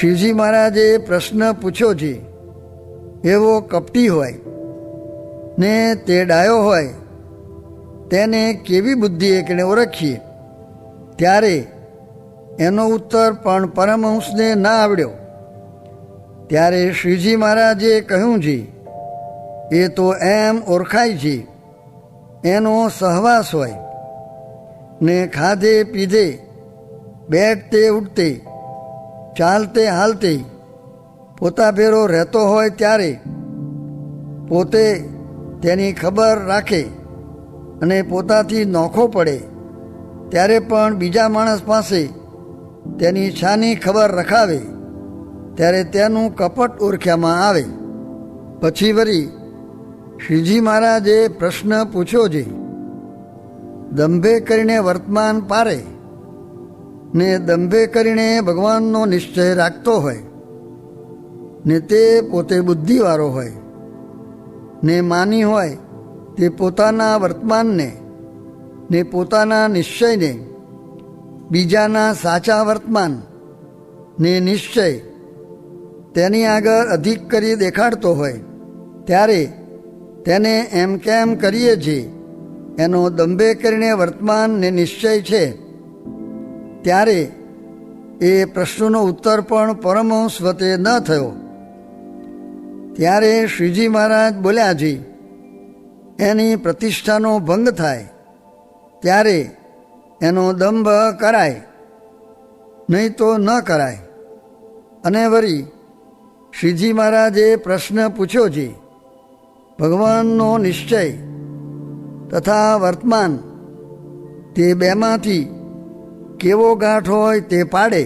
શિવજી મહારાજે પ્રશ્ન પૂછ્યો છે એવો કપટી હોય ને તે ડાયો હોય, તેને કેવી બુદ્ધિ એકને ઓળખીએ? ત્યારે એનો ઉત્તર પણ પરમહંસને ના આવડ્યો. ત્યારે શ્રીજી મહારાજે કહ્યું છે એ તો એમ ઓળખાય છે એનો સહવાસ હોય ને ખાધે પીધે, બેઠતે ઉઠતે ચાલતે હાલતે પોતા ભેરો રહેતો હોય ત્યારે પોતે તેની ખબર રાખે અને પોતાથી નોખો પડે. ત્યારે પણ બીજા માણસ પાસે તેની છાની ખબર રખાવે. ત્યારે તેનું કપટ ઓળખ્યામાં આવે. પછી વળી શ્રીજી મહારાજે પ્રશ્ન પૂછ્યો છે દંભે કરીને વર્તમાન પારે ને દંભે કરીને ભગવાનનો નિશ્ચય રાખતો હોય, ને તે પોતે બુદ્ધિવાળો હોય, ને માની હોય તે પોતાના વર્તમાનને, ને પોતાના નિશ્ચયને, બીજાના સાચા વર્તમાન ને નિશ્ચય તેની આગળ અધિક કરી દેખાડતો હોય, ત્યારે તેને એમ કેમ કરીએ છીએ એનો દંભે કરીને વર્તમાન ને નિશ્ચય છે? ત્યારે એ પ્રશ્નનો ઉત્તર પણ પરમહંસ વતે ન થયો. ત્યારે શ્રીજી મહારાજ બોલ્યા, જી, એની પ્રતિષ્ઠાનો ભંગ થાય, ત્યારે એનો દંભ કરાય, નહીં તો ન કરાય. અને વળી શ્રીજી મહારાજે પ્રશ્ન પૂછ્યો છે ભગવાનનો નિશ્ચય તથા વર્તમાન તે બેમાંથી કેવો ગાંઠ હોય તે પાડે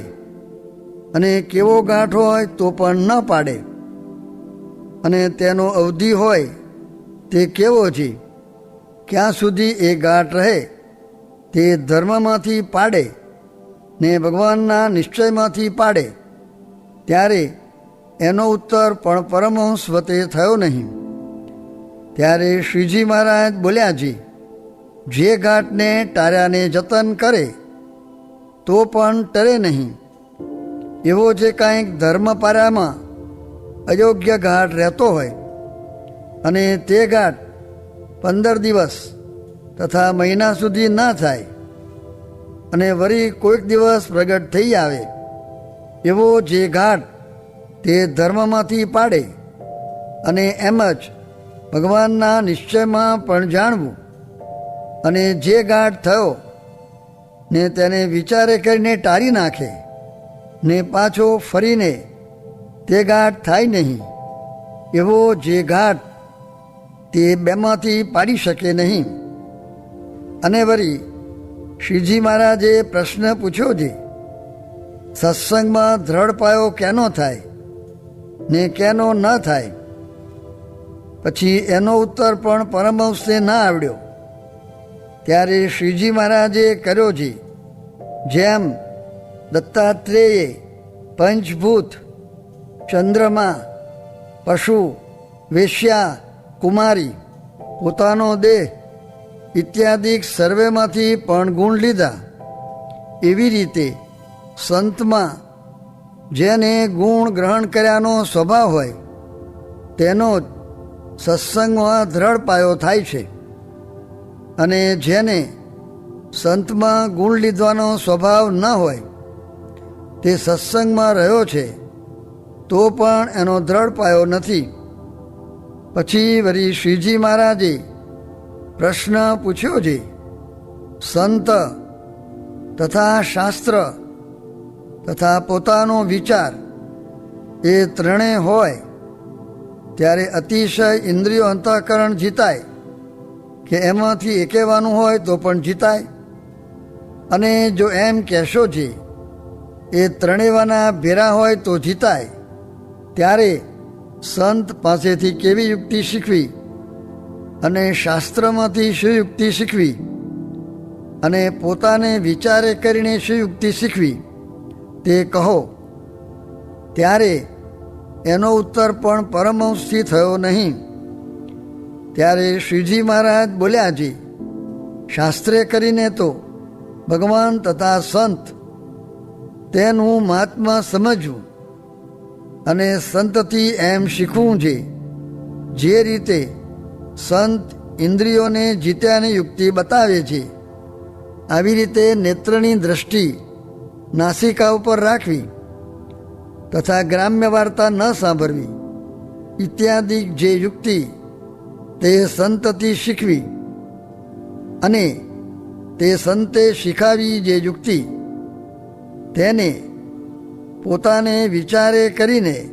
અને કેવો ગાંઠ હોય તો પણ ન પાડે. અને તેનો અવધિ હોય તે કેવો છે? ક્યાં સુધી એ ગાંઠ રહે તે ધર્મમાંથી પાડે ને ભગવાનના નિશ્ચયમાંથી પાડે. ત્યારે એનો ઉત્તર પણ પરમહંસ વતે થયો નહીં. ત્યારે શ્રીજી મહારાજ બોલ્યા છે, જે ગાંઠને ટાર્યાને જતન કરે તો પણ ટરે નહીં. એવો જે કાંઈક ધર્મપારામાં અયોગ્ય ઘાટ રહેતો હોય અને તે ઘાટ પંદર દિવસ તથા મહિના સુધી ના થાય અને વળી કોઈક દિવસ પ્રગટ થઈ આવે, એવો જે ઘાટ તે ધર્મમાંથી પાડે અને એમ જ ભગવાનના નિશ્ચયમાં પણ જાણવું અને જે ગાઢ થયો ને તેને વિચારે કરીને ટાળી નાખે ને પાછો ફરીને તે ગાઢ થાય નહીં. એવો જે ગાઢ તે બેમાંથી પાડી શકે નહીં. અને વળી શ્રીજી મહારાજે પ્રશ્ન પૂછ્યો છે સત્સંગમાં દ્રઢ પાયો કેનો થાય ને કેનો ન થાય? પછી એનો ઉત્તર પણ પરમહંસને ના આવડ્યો. ત્યારે શ્રીજી મહારાજે કર્યો છે જેમ દત્તાત્રેયે પંચભૂત, ચંદ્રમા, પશુ, વેશ્યા, કુમારી, પોતાનો દેહ ઇત્યાદિક સર્વેમાંથી પણ ગુણ લીધા. એવી રીતે સંતમાં જેને ગુણ ગ્રહણ કર્યાનો સ્વભાવ હોય, તેનો જ સત્સંગમાં દ્રઢ પાયો થાય છે. અને જેને સંતમાં ગુણ લીધવાનો સ્વભાવ ન હોય, તે સત્સંગમાં રહ્યો છે, તો પણ એનો દ્રઢ પાયો નથી. પછી વળી શ્રીજી મહારાજે પ્રશ્ન પૂછ્યો છે સંત તથા શાસ્ત્ર તથા પોતાનો વિચાર એ ત્રણેય હોય, ત્યારે અતિશય ઇન્દ્રિયો અંતઃકરણ જીતાય. કે એમાંથી એકેવાનું હોય તો પણ જીતાય. અને જો એમ કહેશો જે, એ ત્રણેવાના ભેરા હોય તો જીતાય, ત્યારે સંત પાસેથી કેવી યુક્તિ શીખવી? અને શાસ્ત્રમાંથી શું યુક્તિ શીખવી? અને પોતાને વિચારે કરીને શું યુક્તિ શીખવી? તે કહો. ત્યારે એનો ઉત્તર પણ પરમહંસથી થયો નહીં. ત્યારે શ્રીજી મહારાજ બોલ્યા છે શાસ્ત્રે કરીને તો ભગવાન તથા સંત તેનું મહાત્મા સમજવું અને સંતથી એમ શીખવું છે. જે રીતે સંત ઇન્દ્રિયોને જીત્યાની યુક્તિ બતાવે છે, આવી રીતે નેત્રની દ્રષ્ટિ નાસિકા ઉપર રાખવી તથા ગ્રામ્ય વાર્તા ન સાંભળવી, ઇત્યાદિ જે યુક્તિ તે સંતથી શીખવી અને તે સંતે શીખાવી જે યુક્તિ, તેને પોતાને વિચારે કરીને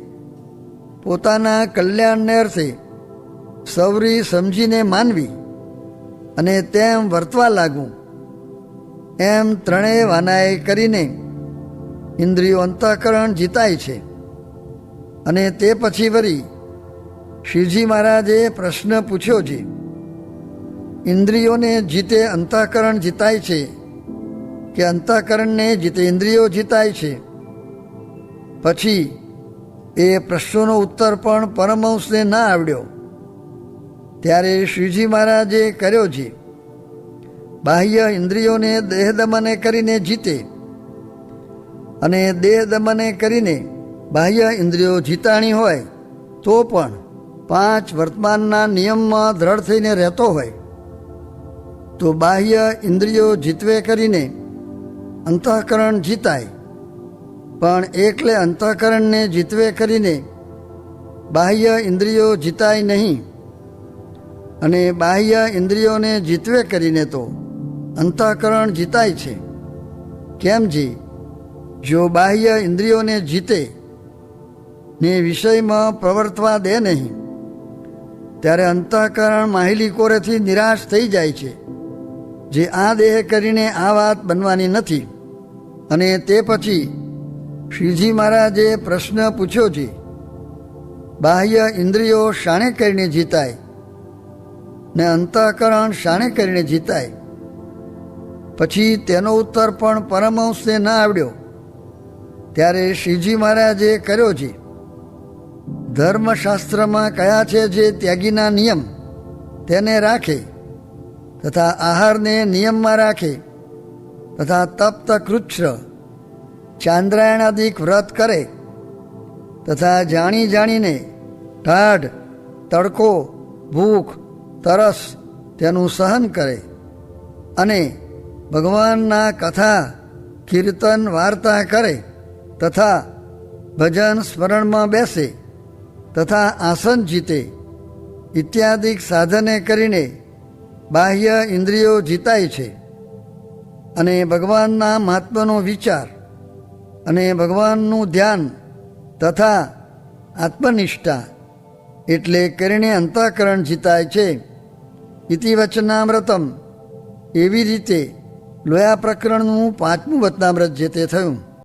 પોતાના કલ્યાણને અર્થે સૌરી સમજીને માનવી અને તેમ વર્તવા લાગવું એમ ત્રણેય વાનાએ કરીને ઇન્દ્રિયો અંતઃકરણ જીતાય છે અને તે પછી વળી શ્રીજી મહારાજે પ્રશ્ન પૂછ્યો છે ઇન્દ્રિયોને જીતે અંતઃકરણ જીતાય છે કે અંતઃકરણને જીતે ઇન્દ્રિયો જીતાય છે? પછી એ પ્રશ્નોનો ઉત્તર પણ પરમહંસને ના આવડ્યો. ત્યારે શ્રીજી મહારાજે કર્યો છે બાહ્ય ઇન્દ્રિયોને દેહ દમને કરીને જીતે અને દેહ દમને કરીને બાહ્ય ઇન્દ્રિયો જીતાણી હોય તો પણ પાંચ વર્તમાનના નિયમમાં દ્રઢ થઈને રહેતો હોય, તો બાહ્ય ઇન્દ્રિયો જીતવે કરીને અંતઃકરણ જીતાય. પણ એકલે અંતઃકરણને જીતવે કરીને બાહ્ય ઇન્દ્રિયો જીતાય નહીં. અને બાહ્ય ઇન્દ્રિયોને જીતવે કરીને તો અંતઃકરણ જીતાય છે. કેમ જી? જો બાહ્ય ઇન્દ્રિયોને જીતે ને વિષયમાં પ્રવર્તવા દે નહીં ત્યારે અંતઃકરણ માહિલી કોરેથી નિરાશ થઈ જાય છે. જે આ દેહ કરીને આ વાત બનવાની નથી. અને તે પછી શ્રીજી મહારાજે પ્રશ્ન પૂછ્યો છે, બાહ્ય ઇન્દ્રિયો શાણે કરીને જીતાય? ને અંતઃકરણ શાણે કરીને જીતાય? પછી તેનો ઉત્તર પણ પરમહંસને ના આવડ્યો. ત્યારે શ્રીજી મહારાજે કર્યો છે ધર્મશાસ્ત્રમાં કયા છે જે ત્યાગીના નિયમ? તેને રાખે તથા આહારને નિયમમાં રાખે તથા તપ્ત કૃચ્છ, ચાંદ્રાયણાદિક વ્રત કરે તથા જાણી જાણીને ટાઢ તડકો, ભૂખ, તરસ તેનું સહન કરે અને ભગવાનના કથા, કીર્તન, વાર્તા કરે તથા ભજન સ્મરણમાં બેસે. તથા આસન જીતે. ઇત્યાદિક સાધને કરીને બાહ્ય ઇન્દ્રિયો જીતાય છે. અને ભગવાનના મહાત્માનો વિચાર અને ભગવાનનું ધ્યાન તથા આત્મનિષ્ઠા એટલે કરીને અંતઃકરણ જીતાય છે. ઇતિવચનામ્રતમ એવી રીતે લોયા પ્રકરણનું પાંચમું વતનામ્રત જે તે થયું.